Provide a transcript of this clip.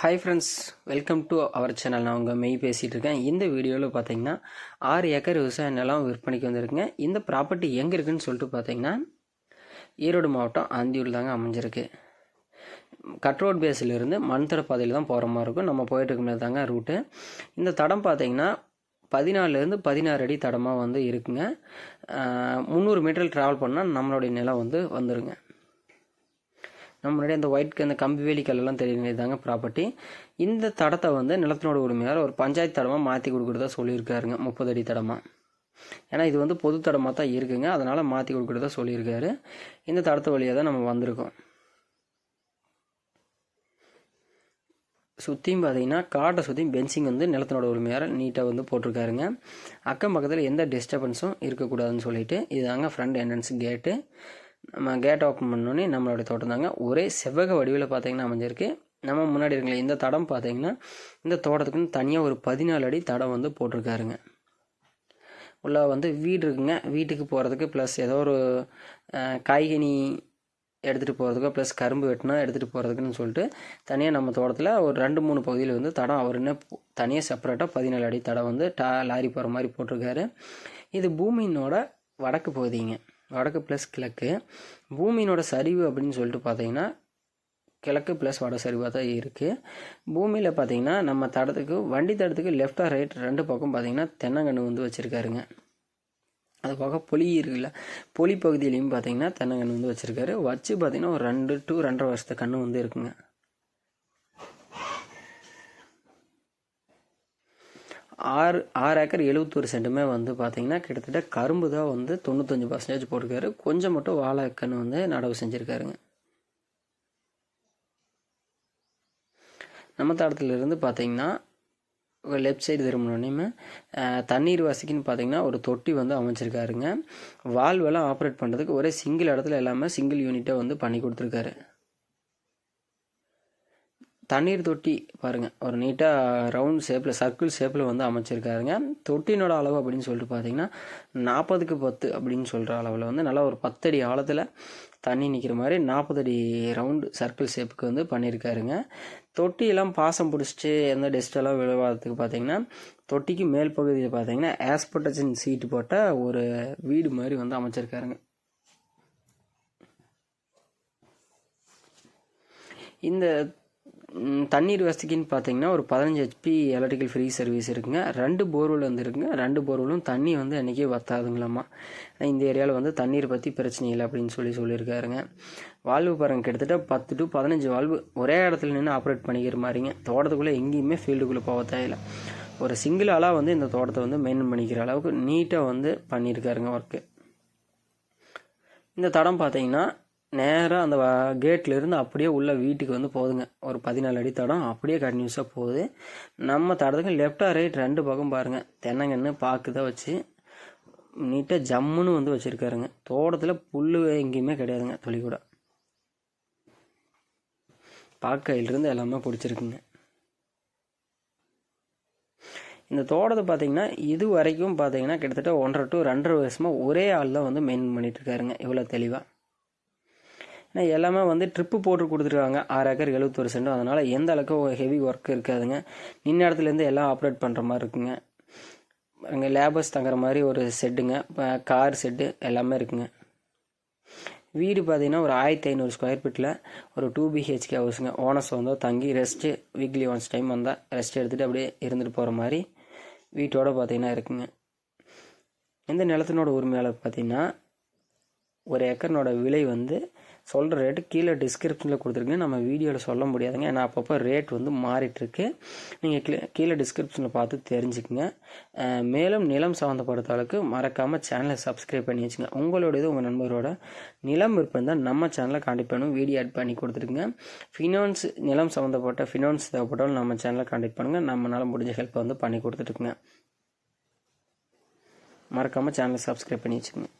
Hi friends welcome to our channel நான் உங்கள் மெய் பேசிகிட்டு இருக்கேன். இந்த வீடியோவில் பார்த்தீங்கன்னா ஆறு ஏக்கர் விவசாய நிலம் விற்பனைக்கு வந்திருக்குங்க. இந்த ப்ராப்பர்ட்டி எங்கே இருக்குதுன்னு சொல்லிட்டு பார்த்தீங்கன்னா ஈரோடு மாவட்டம் ஆந்தியூர் தாங்க அமைஞ்சிருக்கு. கட் ரோட் பேஸிலிருந்து மண்தட பாதையில் தான் போகிற மாதிரி இருக்கும். நம்ம போயிட்டுருக்கும்போது தாங்க ரூட்டு இந்த தடம் பார்த்தீங்கன்னா பதினாலுலேருந்து பதினாறு அடி தடமாக வந்து இருக்குங்க. முந்நூறு மீட்டர் ட்ராவல் பண்ணால் நம்மளுடைய நிலம் வந்து வந்துருங்க. நம்ம முன்னாடி அந்த ஒயிட் அந்த கம்பி வேலி கல்லெல்லாம் இதாங்க ப்ராப்பர்ட்டி இந்த தடத்தை வந்து நிலத்தினோட உரிமையார் ஒரு பஞ்சாயத்து தடமாக மாற்றி கொடுக்குறதா சொல்லியிருக்காருங்க. முப்பது அடி தடமாக ஏன்னா இது வந்து பொது தடமாக தான் இருக்குங்க. அதனால் மாற்றி கொடுக்குறதா சொல்லியிருக்காரு. இந்த தடத்தை வழியாக தான் நம்ம வந்திருக்கோம். சுற்றியும் பார்த்தீங்கன்னா காட்டை சுற்றியும் பென்சிங் வந்து நிலத்தினோட உரிமையார நீட்டாக வந்து போட்டிருக்காருங்க. அக்கம் பக்கத்தில் எந்த டிஸ்டர்பன்ஸும் இருக்கக்கூடாதுன்னு சொல்லிட்டு இதுதாங்க ஃப்ரண்ட் என்ட்ரன்ஸ் கேட்டு நம்ம கேட் ஓப்பன் பண்ணோன்னே நம்மளுடைய தோட்டம் தாங்க. ஒரே செவ்வக வடிவில் பார்த்தீங்கன்னா அமைஞ்சிருக்கு. நம்ம முன்னாடி இருக்கல இந்த தடம் பார்த்தீங்கன்னா இந்த தோட்டத்துக்குன்னு தனியாக ஒரு பதினாலு அடி தடம் வந்து போட்டிருக்காருங்க. உள்ள வந்து வீடு இருக்குங்க. வீட்டுக்கு போகிறதுக்கு ப்ளஸ் ஏதோ ஒரு காய்கனி எடுத்துகிட்டு போகிறதுக்கோ ப்ளஸ் கரும்பு வெட்டினா எடுத்துகிட்டு போகிறதுக்குன்னு சொல்லிட்டு தனியாக நம்ம தோட்டத்தில் ஒரு ரெண்டு மூணு பகுதியில் வந்து தடம் அவர் என்ன தனியாக செப்பரேட்டாக பதினாலு அடி தடம் வந்து டா லாரி போகிற மாதிரி போட்டிருக்காரு. இது பூமியினோட வடக்கு பகுதிங்க. வடக்கு ப்ளஸ் கிழக்கு. பூமியினோட சரிவு அப்படின்னு சொல்லிட்டு பார்த்தீங்கன்னா கிழக்கு ப்ளஸ் வட சரிவாக தான் இருக்குது பூமியில் பார்த்தீங்கன்னா நம்ம தடத்துக்கு வண்டி தடத்துக்கு லெஃப்ட் ஆர் ரைட் ரெண்டு பக்கம் பார்த்தீங்கன்னா தென்னங்கன்று வந்து வச்சுருக்காருங்க. அது போக பொலி இருக்குல்ல பொலி பகுதியிலையும் பார்த்தீங்கன்னா தென்னங்கன்று வந்து வச்சுருக்காரு. வச்சு பார்த்தீங்கன்னா ஒரு ரெண்டு டு ரெண்டரை வருஷத்து கன்று வந்து இருக்குங்க. ஆறு ஆறு ஏக்கர் எழுபத்தொரு சென்ட்டுமே வந்து பார்த்தீங்கன்னா கிட்டத்தட்ட கரும்பு தான் வந்து தொண்ணூத்தஞ்சு பர்சன்டேஜ் போட்டிருக்காரு. கொஞ்சம் மட்டும் வாழை கன்று வந்து நடவு செஞ்சுருக்காருங்க. நம்ம தடத்துலேருந்து பார்த்தீங்கன்னா லெஃப்ட் சைடு திரும்பினோடனே தண்ணீர் வசதிக்குன்னு பார்த்தீங்கன்னா ஒரு தொட்டி வந்து அமைச்சிருக்காருங்க. வால்வெல்லாம் ஆப்ரேட் பண்ணுறதுக்கு ஒரே சிங்கிள் இடத்துல எல்லாமே சிங்கிள் யூனிட்டாக வந்து பண்ணி கொடுத்துருக்காரு. தண்ணீர் தொட்டி பாருங்கள் ஒரு நீட்டாக ரவுண்ட் ஷேப்பில் சர்க்கிள் ஷேப்பில் வந்து அமைச்சிருக்காருங்க. தொட்டினோட அளவு அப்படின்னு சொல்லிட்டு பார்த்தீங்கன்னா நாற்பதுக்கு பத்து அப்படின்னு சொல்கிற அளவில் வந்து நல்லா ஒரு பத்தடி ஆழத்தில் தண்ணி நிற்கிற மாதிரி நாற்பது அடி ரவுண்டு சர்க்கிள் ஷேப்புக்கு வந்து பண்ணியிருக்காருங்க தொட்டியெல்லாம் பாசம் பிடிச்சிட்டு எந்த டெஸ்ட்டெல்லாம் விழுவாததுக்கு பார்த்தீங்கன்னா தொட்டிக்கு மேல் பகுதியில் பார்த்தீங்கன்னா ஆஸ்பட்டஜன் சீட்டு போட்ட ஒரு வீடு மாதிரி வந்து அமைச்சிருக்காருங்க. இந்த தண்ணீர் வசதிக்குன்னு பார்த்தீங்கன்னா ஒரு பதினஞ்சு ஹெச்பி எலக்ட்ரிக்கல் ஃப்ரீ சர்வீஸ் இருக்குங்க. ரெண்டு போர்வெல் வந்து இருக்குங்க. ரெண்டு போர்வெலும் தண்ணி வந்து அன்றைக்கே வத்தாதுங்களாம்மா இந்த ஏரியாவில் வந்து தண்ணீர் பற்றி பிரச்சனை இல்லை அப்படின்னு சொல்லி சொல்லியிருக்காருங்க. வால்வு பாருங்கள் கிட்டத்தட்ட பத்து டு பதினஞ்சு வால்வு ஒரே இடத்துல நின்று ஆப்ரேட் பண்ணிக்கிற மாதிரிங்க. தோட்டத்துக்குள்ளே எங்கேயுமே ஃபீல்டுக்குள்ளே போக தேவையில்லை ஒரு சிங்கிள் ஆளாக வந்து இந்த தோட்டத்தை வந்து மெயின்டைன் பண்ணிக்கிற அளவுக்கு நீட்டாக வந்து பண்ணியிருக்காருங்க ஒர்க்கு இந்த தடம் பார்த்தீங்கன்னா நேராக அந்த கேட்லேருந்து அப்படியே உள்ள வீட்டுக்கு வந்து போகுதுங்க. ஒரு பதினாலு அடி தடம் அப்படியே கண்டினியூஸாக போகுது. நம்ம தடத்துக்கு லெஃப்டாக ரைட் ரெண்டு பக்கம் பாருங்கள் தென்னங்கன்று பாக்கு தான் வச்சு நீட்டாக ஜம்முன்னு வந்து வச்சுருக்காருங்க. தோட்டத்தில் புல் எங்கேயுமே கிடையாதுங்க தொழில் கூட. பாக்கையிலிருந்து எல்லாமே பிடிச்சிருக்குங்க. இந்த தோட்டத்தை பார்த்தீங்கன்னா இது வரைக்கும் பார்த்தீங்கன்னா கிட்டத்தட்ட ஒன்றரை டு ரெண்டரை வருஷமாக ஒரே ஆள் தான் வந்து மெயின் பண்ணிகிட்ருக்காருங்க இவ்வளோ தெளிவாக ஏன்னா எல்லாமே வந்து ட்ரிப்பு போட்டு கொடுத்துருக்காங்க. ஆறு ஏக்கர் எழுபத்தொரு சென்ட். அதனால் எந்த அளவுக்கு ஹெவி ஒர்க் இருக்காதுங்க. நின்ன இடத்துலேருந்து எல்லாம் ஆப்ரேட் பண்ணுற மாதிரி இருக்குங்க. அங்கே லேபர்ஸ் தங்குற மாதிரி ஒரு செட்டுங்க. கார் செட்டு எல்லாமே இருக்குங்க. வீடு பார்த்தீங்கன்னா ஒரு ஆயிரத்தி ஐநூறு ஸ்கொயர் ஃபீட்டில் ஒரு டூ பிஹெச்கே ஹவுஸுங்க ஓனர்ஸ் வந்தால் தங்கி ரெஸ்ட்டு வீக்லி ஒன்ஸ் டைம் வந்தால் ரெஸ்ட் எடுத்துகிட்டு அப்படியே இருந்துட்டு போகிற மாதிரி வீட்டோடு பார்த்தீங்கன்னா இருக்குங்க. இந்த நிலத்தினோட உரிமையாளர் பார்த்தீங்கன்னா ஒரு ஏக்கர்னோட விலை வந்து சொல்கிற ரேட்டு கீழே டிஸ்கிரிப்ஷனில் கொடுத்துருக்கேன். நம்ம வீடியோவில் சொல்ல முடியாதுங்க. ஏன்னா அப்பப்போ ரேட் வந்து மாறிட்டுருக்கு. நீங்கள் கீழே டிஸ்கிரிப்ஷனில் பார்த்து தெரிஞ்சுக்கங்க. மேலும் நிலம் சம்மந்தப்பட்ட அளவுக்கு மறக்காமல் சேனலை சப்ஸ்கிரைப் பண்ணி வச்சுங்க. உங்களோடது உங்கள் நண்பரோட நிலம் விற்பனை தான் நம்ம சேனலை காண்டக்ட் பண்ணும் வீடியோ ஆட் பண்ணி கொடுத்துருங்க ஃபினான்ஸ் நிலம் சம்மந்தப்பட்ட ஃபினான்ஸ் தேவைப்பட்டாலும் நம்ம சேனலை காண்டக்ட் பண்ணுங்கள் நம்மளால் முடிஞ்ச ஹெல்ப்பை வந்து பண்ணி கொடுத்துட்டுருக்குங்க மறக்காமல் சேனலை சப்ஸ்கிரைப் பண்ணி வச்சுக்கோங்க.